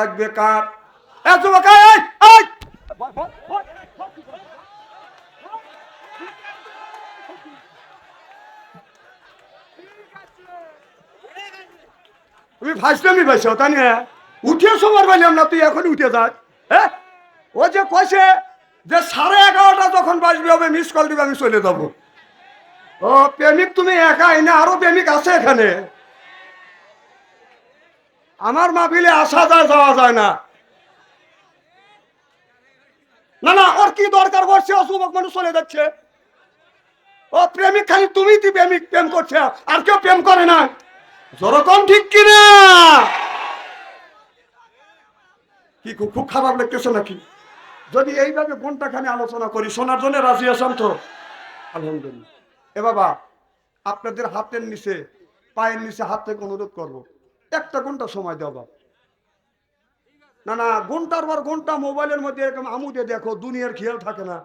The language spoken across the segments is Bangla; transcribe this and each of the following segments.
লাগবে কার! তুমি ফাইসলামি পাইছো তাই না? উঠে সময় পাইলাম না তুই এখন উঠে যাস। হ্যাঁ ও যে কইছে যে সাড়ে এগারোটা যখন বাজবে হবে মিস কল দিবে, আমি চলে যাব। ও প্রেমিক তুমি একাই না, আরও প্রেমিক আছে এখানে। আমার মাহফিলে আসা যায়, যাওয়া যায় না। না না, ওর কি দরকার? বসছে অসুবক মানুষ চলে যাচ্ছে। ও প্রেমিক খালি তুমি তুই প্রেমিক প্রেম করছে? আর কেউ প্রেম করে না। যেরকম ঠিক কিনা? কি খুব খুব খারাপ লাগতেছে নাকি? যদি এইভাবে ঘন্টাখানে আলোচনা করি, শোনার জন্য রাজি আসাম তো? আলহামদুলিল্লাহ। এ বাবা, আপনাদের হাতের নিচে, পায়ের নিচে হাত থেকে অনুরোধ করব। একটা ঘণ্টা সময় দাও বাবা না না, ঘণ্টার পর ঘণ্টা মোবাইলের মধ্যে এরকম আমুদে দেখো, দুনিয়ার খেয়াল থাকে না।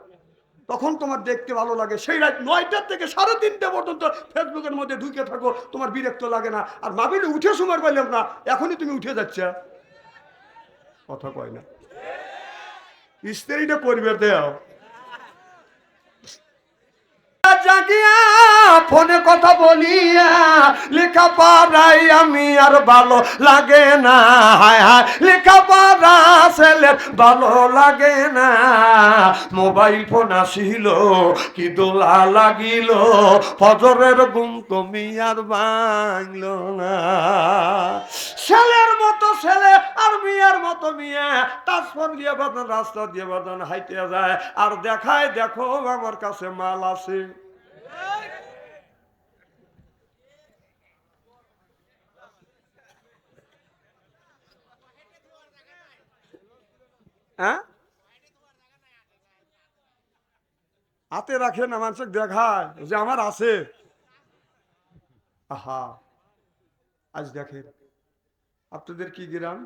তখন তোমার দেখতে ভালো লাগে। সেই রাত নয়টার থেকে সাড়ে তিনটে পর্যন্ত ফেসবুকের মধ্যে ঢুকে থাকো, তোমার বিরক্ত লাগে না। আর মাবিলে, উঠে সময় পাইলাম না, এখনই তুমি উঠে যাচ্ছে। কথা কয় না। স্ত্রীটা করবে, দেও। জাগিয়া ফোনে কথা বলিয়া লেখা পাড়াই আমি আর ভালো লাগে না। হায় হায় লেখা পাড়া ছেলের ভালো লাগে না। মোবাইল ফোন আসিল, কি দোলা লাগিল, ফজরের ঘুম তুমি আর ভাঙল না। ছেলের মতো ছেলে আর মিয়ার মতো মিয়া, তাজ ফোন দিয়ে বাদন, রাস্তা দিয়ে বাদন হাইতে যায়। আর দেখায়, দেখো আমার কাছে মাল আছে। হ্যাঁ? হাতে রাখে না, মানুষকে দেখায় যে আমার আছে। আহা, আজ দেখেন, আপনাদের কি গ্রাম?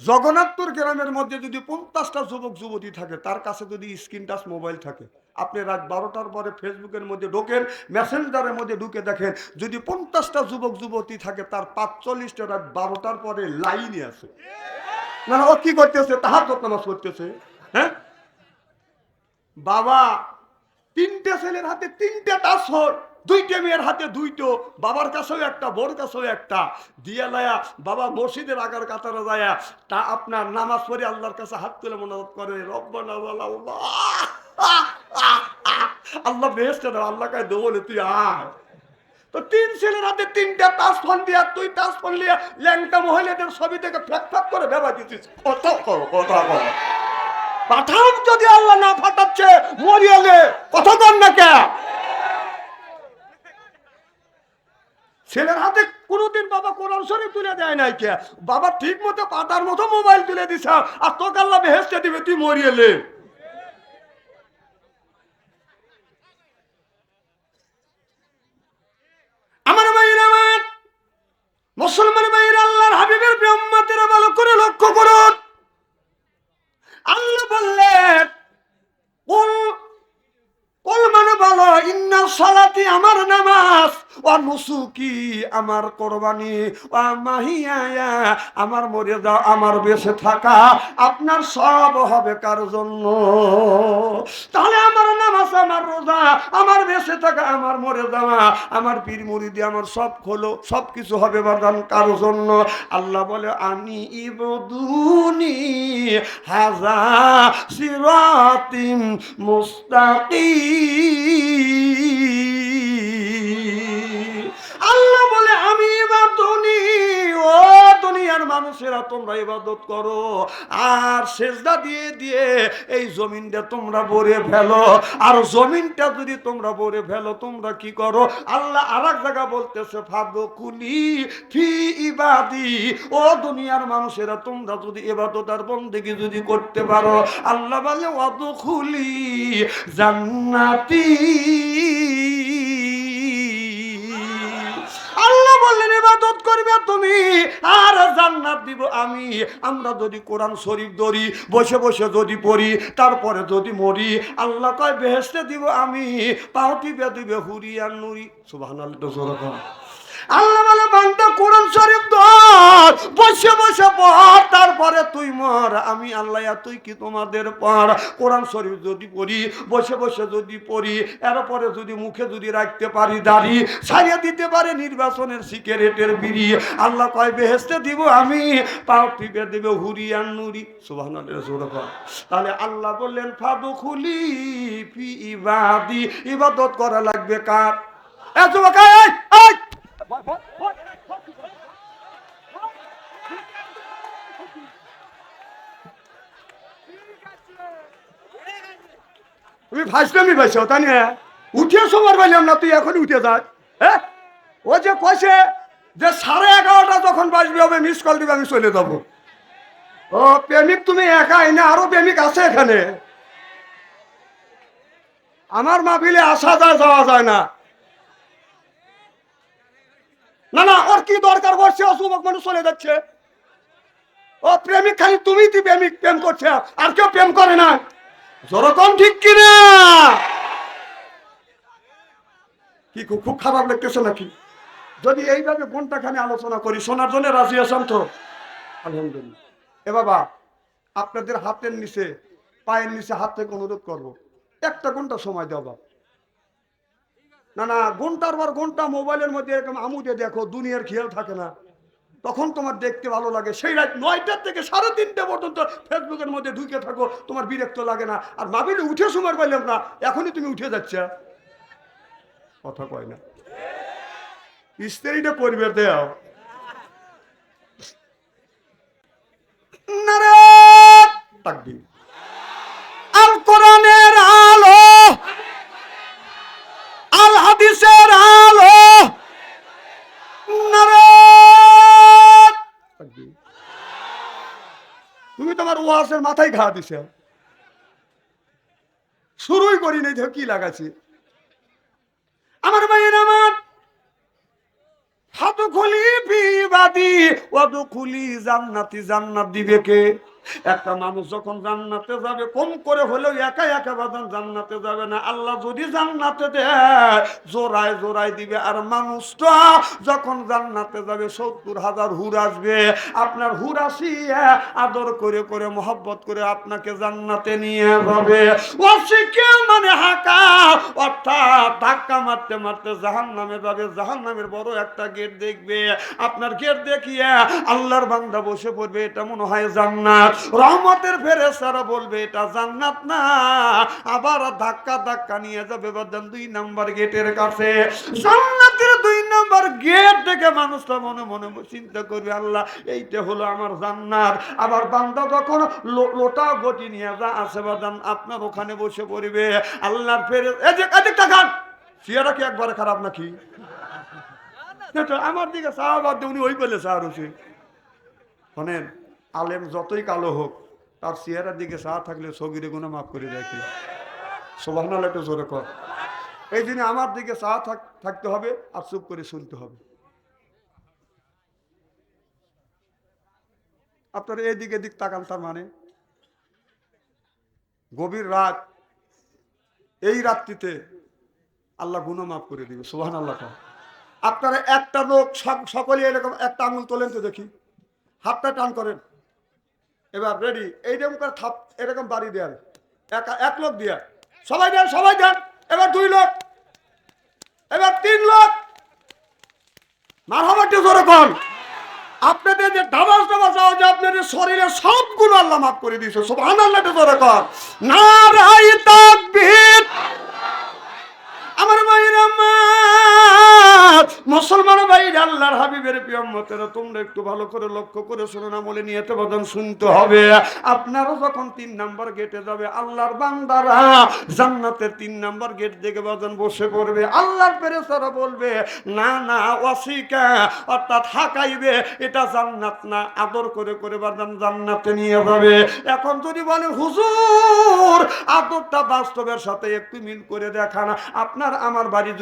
জগন্নাথপুর গ্রামের মধ্যে যদি পঞ্চাশটা যুবক, যুবতী থাকে, তার কাছে যদি স্ক্রিন টাচ মোবাইল থাকে, আপনি রাত বারোটার পরে ফেসবুকের মধ্যে ঢোকেন, মেসেঞ্জারের মধ্যে ঢুকে দেখেন, যদি পঞ্চাশটা যুবক, যুবতী থাকে, তার পাঁচচল্লিশটা রাত বারোটার পরে লাইনে আছে। না ও কি করতেছে? তাহার নামাজ করতেছে হ্যাঁ? বাবা, তিনটে ছেলের হাতে তিনটে তাসর দুইটে মেয়ের হাতে দুইটো, বাবার কাছেও একটা, বোর কাছেও একটা। দিয়া লায়া, বাবা মসজিদের আগার কাতারে যায়া, তা আপনার নামাজ পড়ে আল্লাহর কাছে হাত তুলে মনোরত করে আল্লাহ দাও আল্লাহ কায় দেবো তুই আয়। তো তিন ছেলের হাতে তিনটা তাস ফোন দিয়া তুই তাস ফোন লিয়া ল্যাংটা মহিলাদের ছবি থেকে ফ্যাক ফ্যাক করে ভেবা দিতিস কত করো কথা বলো পাঠান যদি আল্লাহ না ফাটাচ্ছে মরিয়ালে কথা কর না কে? ছেলের হাতে কোনোদিন বাবা কোরআন শরীফ তুলে দেয় নাই কে? বাবা ঠিক মতো পাতার মতো মোবাইল তুলে দিছ, আর তোকে আল্লাহ বেহেস্তে দিবে, তুই মরিয়েলে আমার ভাইয়ের আমার মুসলমান ভাইয়ের আল্লাহর হাবিবের ব্রহ্মাতেরা ভালো করে লক্ষ্য করুন। আল্লাহ বললেন কোন কোন মানে বলো ইন্না সালাতি আমার নামাজ। ও নুসুকি আমার কোরবানি। ও মাহিয়া, আমার মরে যাও, আমার বেঁচে থাকা। আপনার সব হবে কার জন্য? তাহলে আমার নামাজ, আমার রোজা, আমার বেঁচে থাকা, আমার মরে যাওয়া, আমার পীর মুরিদি আমার সব খোলো সব কিছু হবে বাদান কার জন্য? আল্লাহ বলে আমি ইবদুনি হাজা সিরাতিম মুস্তাকিম। আল্লাহ মানুষেরা তোমরা ইবাদত করো, আর সেজদা দিয়ে দিয়ে এই জমিনটা তোমরা ভরে ফেলো। আর জমিনটা যদি তোমরা ভরে ফেলো, তোমরা কি করো? আল্লাহ আর এক জায়গা বলতেছে ফাদো কুলি ফি ইবাদি। ও দুনিয়ার মানুষেরা, তোমরা যদি এবাদত আর বন্দেগি যদি করতে পারো, আল্লাহ বলে অদ খুলি জান্নাতি। বললেন, ইবাদত করবে তুমি, আর জান্নাত দিব আমি। আমরা যদি কোরআন শরীফ ধরি, বসে বসে যদি পড়ি, তারপরে যদি মরি, আল্লাহ কয় বেহেস্তে দিব আমি, পাও টিপে দিবে আর নুরি। সুবহানাল্লাহ আল্লাহ বলে, বান্দা, কোরআন শরীফ ধর, বসে বসে পড়, তারপরে তুই মর। আমি আল্লাহ তুই কি তোমাদের পড় কোরআন শরীফ যদি পড়ি, বসে বসে যদি পড়ি, এরপরে যদি মুখে যদি রাখতে পারি দাড়ি সারিয়ে দিতে পারে নির্বাচনের সিগারেটের বিড়ি। আল্লাহ কয় বেহেস্তে দিব আমি, পাও টিপে দেবে হুরিয়ান নুরি সুবাহ তাহলে আল্লাহ বললেন ফাদু খুলি ফি ইবাদি। ইবাদত করা লাগবে কার? এ যুবক এই, এই, এই! তুমি ফাইসলামি পাইছো তাই না উঠে সময় পাইলাম না, তুই এখন উঠে যাস হ্যাঁ? ও যে কইছে যে সাড়ে এগারোটা যখন বাজবে হবে মিস কল দিবে, আমি চলে যাব। ও প্রেমিক, তুমি একাই না আরও প্রেমিক আছে এখানে। আমার মাহফিলে আসা যায়, যাওয়া যায় না। না না, ওর কি দরকার? বসছে ও যুবক মানুষ চলে যাচ্ছে। ও প্রেমিক, খালি তুমি প্রেমিক, প্রেম করছে। আর কেউ প্রেম করে না। যেরকম ঠিক কিনা? কি খুব খারাপ লাগতেছে নাকি? যদি এইভাবে ঘন্টাখানে আলোচনা করি, শোনার জন্য রাজি আসাম তো? আলহামদুলিল্লাহ। এ বাবা, আপনাদের হাতের নিচে, পায়ের নিচে হাত থেকে অনুরোধ করব। একটা ঘণ্টা সময় দাও বাবা। না না ঘণ্টার পর ঘণ্টা মোবাইলের মধ্যে এরকম আমুদে দেখো, দুনিয়ার খেয়াল থাকে না। তখন তোমার দেখতে ভালো লাগে। সেই রাত নয়টার থেকে সাড়ে তিনটে পর্যন্ত ফেসবুকের মধ্যে ঢুকে থাকো, তোমার বিরক্ত লাগে না। আর মাবিলে উঠে সময় পাইলাম না, এখনই তুমি উঠে যাচ্ছ। কথা কয় না। স্ত্রীটা করবে দেও। তাকবীর। আল কোরআনের আলো, আল হাদিসের আলো তোমার ওয়াসের মাথায় ঘা দিছে। শুরুই করি নাই কি লাগাছি আমার ভাইয়ের আমার হাত খুলি বিবাদী অত খুলি জান্নাতি জান্নাত দিবে কে? একটা মানুষ যখন জান্নাতে যাবে, কম করে হলেও একা একা বাদান জান্নাতে যাবে না। আল্লাহ যদি জান্নাতে দেয়, জোড়ায় জোড়ায় দিবে। আর মানুষটা যখন জান্নাতে যাবে, সত্তর হাজার হুর আসবে। আপনার হুর আসিয়া আদর করে করে, মহব্বত করে আপনাকে জান্নাতে নিয়ে যাবে। অশিকে মানে হাঁকা, অর্থাৎ ধাক্কা মারতে মারতে জাহান নামে যাবে। জাহান নামের বড় একটা গেট দেখবে। আপনার গেট দেখিয়ে আল্লাহর বান্দা বসে পড়বে। এটা মনে হয় জান্নাত। রহমতের ফেরেস্তারা বলবে, এটা জান্নাত না। আবার ধাক্কা ধাক্কা নিয়ে যাবে বাদান দুই নাম্বার গেটের কাছে। জান্নাতের দুই নাম্বার গেট দেখে মানুষটা মনে মনে চিন্তা করবে, আল্লাহ, এইটা হলো আমার জান্নাত। আবার বান্দা যখন লোটা গটি নিয়ে যা আছে বাদান আপনার ওখানে বসে পড়বে। আল্লাহর ফেরে এই যে, এদিক তাকান চেয়ারা কি একবারে খারাপ নাকি? আমার দিকে চা বাদ দিয়ে উনি ওই বলে চা রয়েছে শোনেন আলেম যতই কালো হোক, তার চেহারার দিকে চা থাকলে সগিরে গুণা মাফ করে দেখি সোভানাল একটু জোরে কর। এই জন্য আমার দিকে চা থাক- থাকতে হবে আর চুপ করে শুনতে হবে। আপনারা এদিকে দিক তাকান, তার মানে গভীর রাত, এই রাত্রিতে আল্লাহ গুণ মাফ করে দিবে সোহান আল্লাহ। আপনারা একটা লোক, সক- সকলে এরকম একটা আঙুল তোলেন তো দেখি। হাতটা টান করেন। এবার রেডি এইরকম করে থাপ, এরকম বাড়ি দেন। একা এক লোক দিয়া। সবাই দেন সবাই দেন। এবার দুই লোক। এবার তিন লোক। মারহামাটি জোরে কন। আপনাদের যে ধাবাস আও যে আপনাদের শরীরে সবগুলো আল্লাহ মাফ করে দিয়েছে। সব আল্লাহ জোরে কন। না রাই তাকবীর। মুসলমান ভাই আল্লাহর হাবিবের প্রিয়মতেরা তোমরা একটু ভালো করে লক্ষ্য করে শোনো না, বলে নিয়ে বদন শুনতে হবে। আপনারা যখন তিন নাম্বার গেটে যাবে, আল্লাহর বান্দারা জান্নাতের তিন নাম্বার গেট দেখে বদন বসে পড়বে। আল্লাহর পেরেসারা বলবে, না না অসিকা অর্থাৎ হাকাইবে, এটা জান্নাত না। আদর করে করে বাদান জান্নাতে নিয়ে যাবে। এখন যদি বলে, হুজুর, আদরটা বাস্তবের সাথে একটু মিল করে দেখান। আপনার আমার বাড়ি